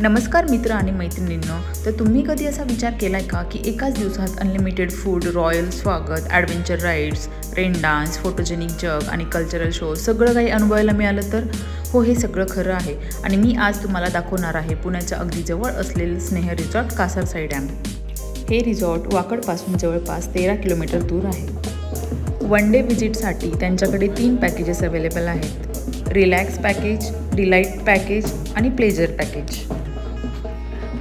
नमस्कार मित्र आणि मैत्रिणींनो तर तुम्ही कधी असा विचार केला आहे का की एकाच दिवसात अनलिमिटेड फूड रॉयल स्वागत adventure rides rain dance photogenic जग आणि कल्चरल शो सगळं काही अनुभवायला मिळालं तर? हो हे सगळं खरं आहे. आणि मी आज तुम्हाला दाखवणार आहे पुण्याच्या अगदी जवळ असलेलं स्नेह रिसॉर्ट कासारसाई डॅम हे रिसॉर्ट वाकडपासून जवळपास तेरा किलोमीटर दूर आहे. वन डे व्हिजिटसाठी त्यांच्याकडे तीन पॅकेजेस अवेलेबल आहेत. रिलॅक्स पॅकेज डिलाईट पॅकेज आणि प्लेजर पॅकेज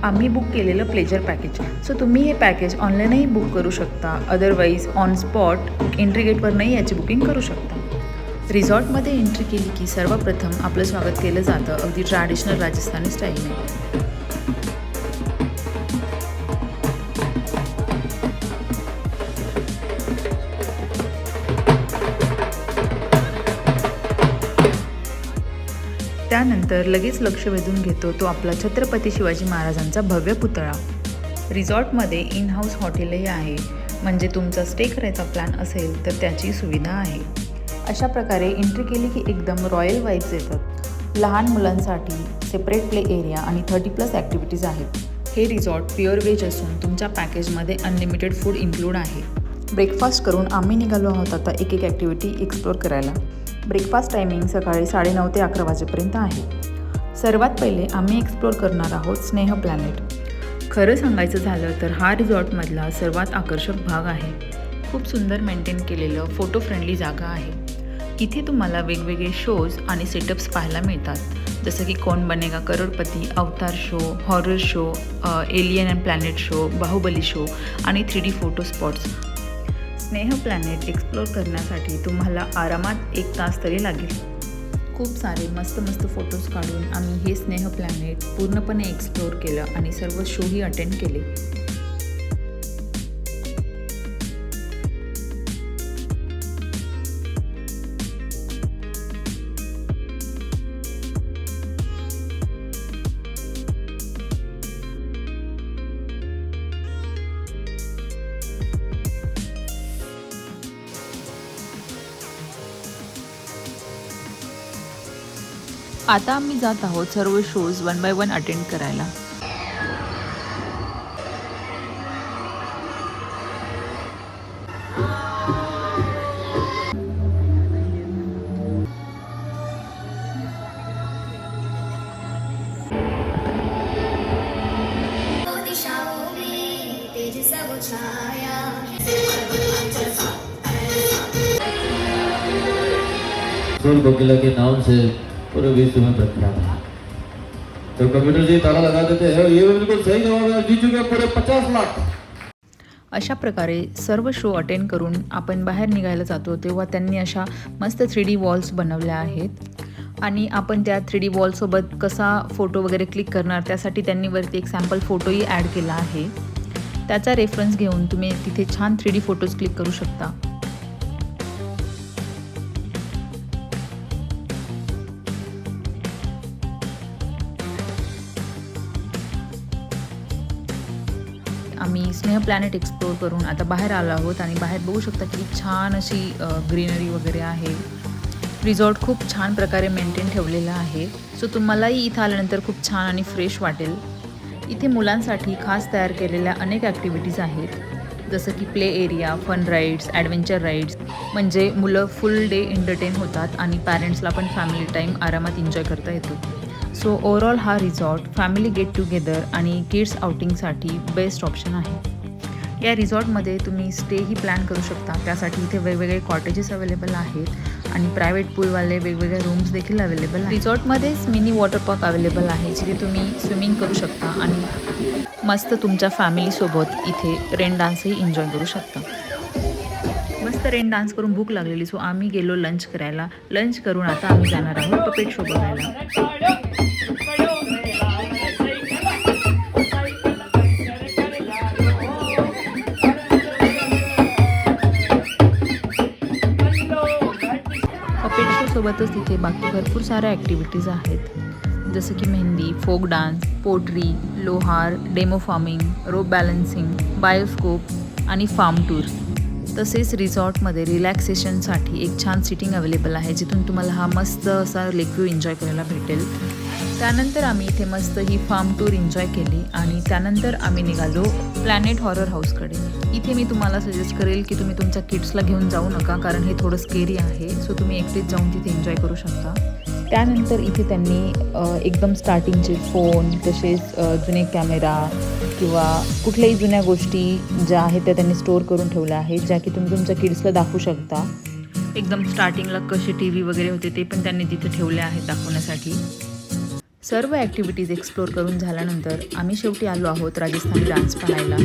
आम्ही बुक केलेलं प्लेजर पॅकेज सो तुम्ही हे पॅकेज ऑनलाईनही बुक करू शकता. अदरवाईज ऑन स्पॉट एंट्री गेटवरनंही याची बुकिंग करू शकता. रिझॉर्टमध्ये एंट्री केली की सर्वप्रथम आपलं स्वागत केलं जातं. अगदी ट्रॅडिशनल राजस्थानी स्टाईलने त्यानंतर लगेच लक्ष वेधून घेतो तो आपला छत्रपती शिवाजी महाराजांचा भव्य पुतळा. रिझॉर्टमध्ये इन हाऊस हॉटेलही आहे. म्हणजे तुमचा स्टे करायचा प्लॅन असेल तर त्याची सुविधा आहे. अशा प्रकारे एंट्री केली की एकदम रॉयल वाईब्स येतात. लहान मुलांसाठी सेपरेट प्ले एरिया आणि थर्टी प्लस ॲक्टिव्हिटीज आहेत. हे रिझॉर्ट प्युअर व्हेज असून तुमच्या पॅकेजमध्ये अनलिमिटेड फूड इन्क्लूड आहे. ब्रेकफास्ट करून आम्ही निघालो आहोत आता एक एक ॲक्टिव्हिटी एक्सप्लोअर करायला. ब्रेकफास्ट टायमिंग सकाळी साडेनऊ ते अकरा वाजेपर्यंत आहे. सर्वात पहिले आम्ही एक्सप्लोअर करणार आहोत स्नेह प्लॅनेट खरं सांगायचं झालं तर हा रिझॉर्टमधला सर्वात आकर्षक भाग आहे. खूप सुंदर मेंटेन केलेलं फोटो फ्रेंडली जागा आहे. इथे तुम्हाला वेगवेगळे शोज आणि सेटअप्स पाहायला मिळतात. जसं की Kaun Banega Crorepati Avatar show horror show alien and planet show Baahubali show आणि three D photo spots snow planet explore करण्यासाठी तुम्हाला आरामात एक तास तरी लागेल. खूप सारे मस्त मस्त फोटोज काढून आम्ही हे स्नेह प्लॅनेट पूर्णपणे एक्सप्लोअर केलं आणि सर्व शोही अटेंड केले. आता आम्ही जात आहोत सर्व shows one by one attend करायला. दिशाओं में के नाम से पूरे विश्व में प्रख्यात है। तो कंप्यूटर जी ताला लगा देते हैं। ये बिल्कुल सही जवाब है। जीत चुके पूरे पचास लाख। अशा प्रकारे सर्व शो अटेंड करून आपण बाहेर निघायला जातो तेव्हा त्यांनी अशा मस्त थ्री डी वॉल्स बनवल्या आहेत. आणि आपण त्या थ्री डी वॉलसोबत कसा फोटो वगैरे क्लिक करणार त्यासाठी त्यांनी वरती एक सॅम्पल फोटोही ॲड केला आहे. त्याचा रेफरन्स घेऊन तुम्ही तिथे छान थ्री डी फोटोज क्लिक करू शकता. स्नेह प्लॅनेट एक्सप्लोअर करून आता बाहेर आलो आहोत आणि बाहेर बघू शकता की छान अशी ग्रीनरी वगैरे आहे. रिझॉर्ट खूप छान प्रकारे मेंटेन ठेवलेलं आहे. सो तुम्हालाही इथं आल्यानंतर खूप छान आणि फ्रेश वाटेल. इथे मुलांसाठी खास तयार केलेल्या अनेक ॲक्टिव्हिटीज आहेत. जसं की play area fun rides adventure rides म्हणजे मुलं फुल डे एंटरटेन होतात आणि पॅरेंट्सला पण फॅमिली टाईम आरामात एन्जॉय करता येतो. सो ओवरऑल हा रिझॉर्ट फॅमिली गेट टुगेदर आणि किड्स आउटिंगसाठी बेस्ट ऑप्शन आहे. या रिसॉर्टमध्ये तुम्ही स्टेही प्लॅन करू शकता. त्यासाठी इथे वेगवेगळे कॉटेजेस अवेलेबल आहेत आणि प्रायव्हेट पूलवाले वेगवेगळे रूम्स देखील अवेलेबल आहेत. रिझॉर्टमध्येच मिनी वॉटर पार्क अवेलेबल आहे जिथे तुम्ही स्विमिंग करू शकता आणि मस्त तुमच्या फॅमिलीसोबत इथे रेन डान्सही एन्जॉय करू शकता. मस्त रेन डान्स करून भूक लागलेली सो आम्ही गेलो लंच करायला. लंच करून आता आम्ही जाणार आहोत पपेट शो बघायला. पपेट सोबतच तिथे बाकी भरपूर साऱ्या ॲक्टिव्हिटीज आहेत. जसं की मेहंदी फोक डान्स पोट्री लोहार demo farming rope balancing bioscope आणि फार्म टूर तसेच रिसॉर्टमध्ये रिलॅक्सेशनसाठी एक छान सिटिंग अवेलेबल आहे जिथून तुम्हाला हा मस्त असा लेक व्ह्यू एन्जॉय करायला भेटेल. त्यानंतर आम्ही इथे मस्त ही फार्म टूर एन्जॉय केली आणि त्यानंतर आम्ही निघालो प्लॅनेट हॉरर हाऊसकडे इथे मी तुम्हाला सजेस्ट करेल की तुम्ही तुमच्या किड्सला घेऊन जाऊ नका कारण हे थोडं स्केरी आहे. सो तुम्ही एकटेच जाऊन तिथे एन्जॉय करू शकता. त्यानंतर इथे त्यांनी एकदम स्टार्टिंगचे फोन तसेच जुने कॅमेरा किंवा कुठल्याही जुन्या गोष्टी ज्या आहेत त्या त्यांनी स्टोअर करून ठेवल्या आहेत ज्या की तुम्ही तुमच्या किड्सला दाखवू शकता. एकदम स्टार्टिंगला कसे टी व्ही वगैरे होते ते पण त्यांनी तिथे ठेवले आहेत दाखवण्यासाठी. सर्व ॲक्टिव्हिटीज एक्सप्लोर करून झाल्यानंतर आम्ही शेवटी आलो आहोत राजस्थानी डान्स पाहायला.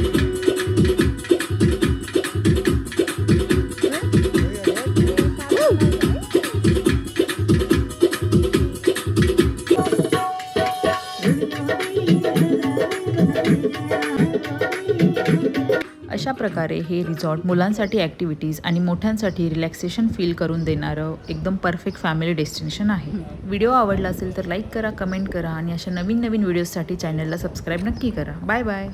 प्रकारे हे रिसॉर्ट मुलांसाठी ॲक्टिव्हिटीज आणि मोठ्यांसाठी रिलॅक्सेशन फील करून देणारं एकदम परफेक्ट फॅमिली डेस्टिनेशन आहे. व्हिडिओ आवडला असेल तर लाईक करा कमेंट करा आणि अशा नवीन नवीन व्हिडिओजसाठी चॅनलला सबस्क्राईब नक्की करा. Bye bye